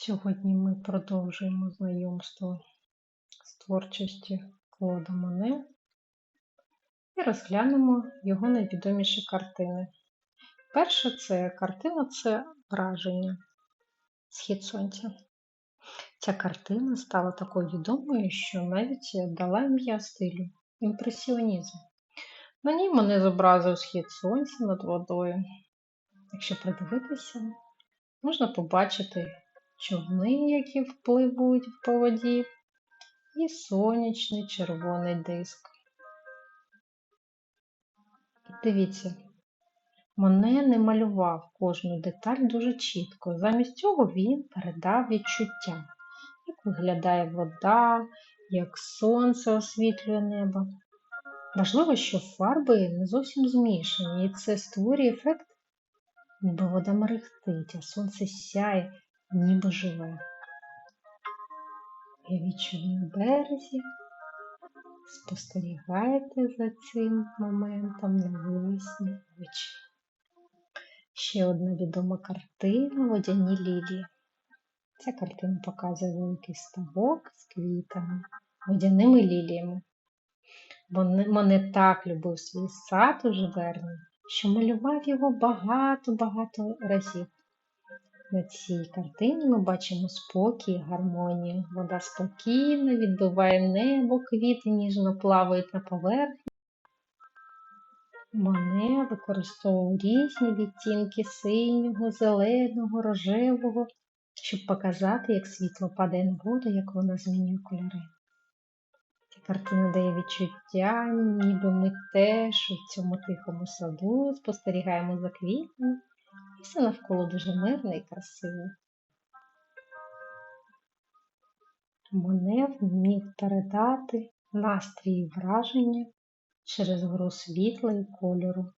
Сьогодні ми продовжуємо знайомство з творчістю Клода Моне і розглянемо його найвідоміші картини. Перша це картина це враження Схід сонця. Ця картина стала такою відомою, що навіть дала ім'я стилю імпресіонізм. На ній Моне зобразив схід сонця над водою. Якщо придивитися, можна побачити човни, які впливуть по воді, і сонячний червоний диск. Дивіться, Моне не малював кожну деталь дуже чітко. Замість цього він передав відчуття, як виглядає вода, як сонце освітлює небо. Важливо, що фарби не зовсім змішані, і це створює ефект, ніби вода мерехтить, а сонце сяє, ніби живе. Що ви березі, спостерігаєте за цим моментом навесні очі. Ще одна відома картина Водяні лілії. Ця картина показує великий ставок з квітами, водяними ліліями. Моне так любив свій сад у Живерні, що малював його багато-багато разів. На цій картині ми бачимо спокій гармонію. Вода спокійно відбиває небо, квіти ніжно плавають на поверхні. Моне використовував різні відтінки синього, зеленого, рожевого, щоб показати, як світло падає на воду, як вона змінює кольори. Ця картина дає відчуття, ніби ми теж у цьому тихому саду спостерігаємо за квітами. І все навколо дуже мирне і красиве. Мене вмів передати настрій і враження через гру світла і кольору.